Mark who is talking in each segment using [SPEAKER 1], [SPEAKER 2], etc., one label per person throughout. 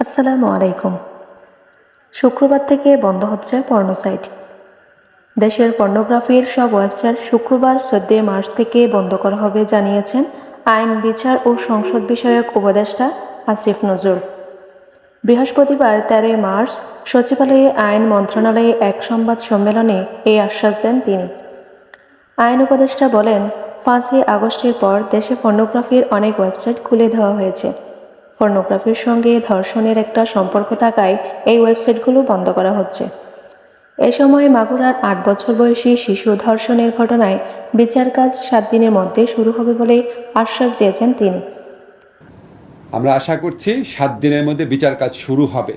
[SPEAKER 1] আসসালামু আলাইকুম। শুক্রবার থেকে বন্ধ হচ্ছে পর্ণ সাইট। দেশের পর্নোগ্রাফির সব ওয়েবসাইট শুক্রবার চোদ্দই মার্চ থেকে বন্ধ করা হবে জানিয়েছেন আইন, বিচার ও সংসদ বিষয়ক উপদেষ্টা আসিফ নজরুল। বৃহস্পতিবার তেরোই মার্চ সচিবালয়ে আইন মন্ত্রণালয়ে এক সংবাদ সম্মেলনে এই আশ্বাস দেন তিনি। আইন উপদেষ্টা বলেন, পাঁচই আগস্টের পর দেশে পর্নোগ্রাফির অনেক ওয়েবসাইট খুলে দেওয়া হয়েছে। পর্নোগ্রাফির সঙ্গে ধর্ষণের একটা সম্পর্ক থাকায় এই ওয়েবসাইটগুলো বন্ধ করা হচ্ছে। এ সময় মাগুরার আট বছর বয়সী শিশু ধর্ষণের ঘটনায় বিচার কাজ সাত দিনের মধ্যে শুরু হবে বলে আশ্বাস দিয়েছেন তিনি।
[SPEAKER 2] আমরা আশা করছি সাত দিনের মধ্যে বিচার কাজ শুরু হবে।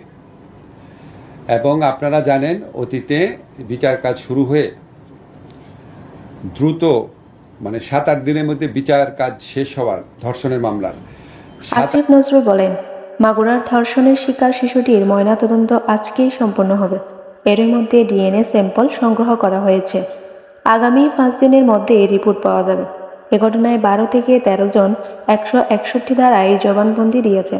[SPEAKER 2] এবং আপনারা জানেন, অতীতে বিচার কাজ শুরু হয়ে দ্রুত মানে সাত আট দিনের মধ্যে বিচার কাজ শেষ হওয়ার ধর্ষণের মামলার
[SPEAKER 1] আসিফ নজরুল বলেন, মাগুরার ধর্ষণের শিকার শিশুটির ময়নাতদন্ত আজকেই সম্পন্ন হবে। এরই মধ্যে ডিএনএ স্যাম্পল সংগ্রহ করা হয়েছে। আগামী পাঁচ দিনের মধ্যে রিপোর্ট পাওয়া যাবে। এ ঘটনায় বারো থেকে তেরো জন একশো একষট্টি ধারায় জবানবন্দি দিয়েছে।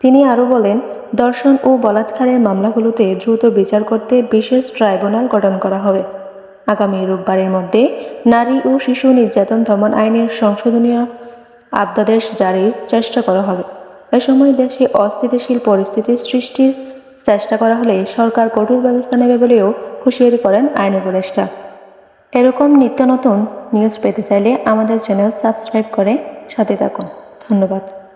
[SPEAKER 1] তিনি আরও বলেন দর্শন ও বলাৎকারের মামলাগুলোতে দ্রুত বিচার করতে বিশেষ ট্রাইব্যুনাল গঠন করা হবে। আগামী রোববারের মধ্যে নারী ও শিশু নির্যাতন দমন আইনের সংশোধনীয় আদ্যাদেশ জারির চেষ্টা করা হবে। এ সময় দেশে অস্থিতিশীল পরিস্থিতির সৃষ্টির চেষ্টা করা হলে সরকার কঠোর ব্যবস্থা নেবে বলেও হুঁশিয়ারি করেন আইন উপদেষ্টা। এরকম নিত্য নতুন নিউজ পেতে চাইলে আমাদের চ্যানেল সাবস্ক্রাইব করে সাথে থাকুন। ধন্যবাদ।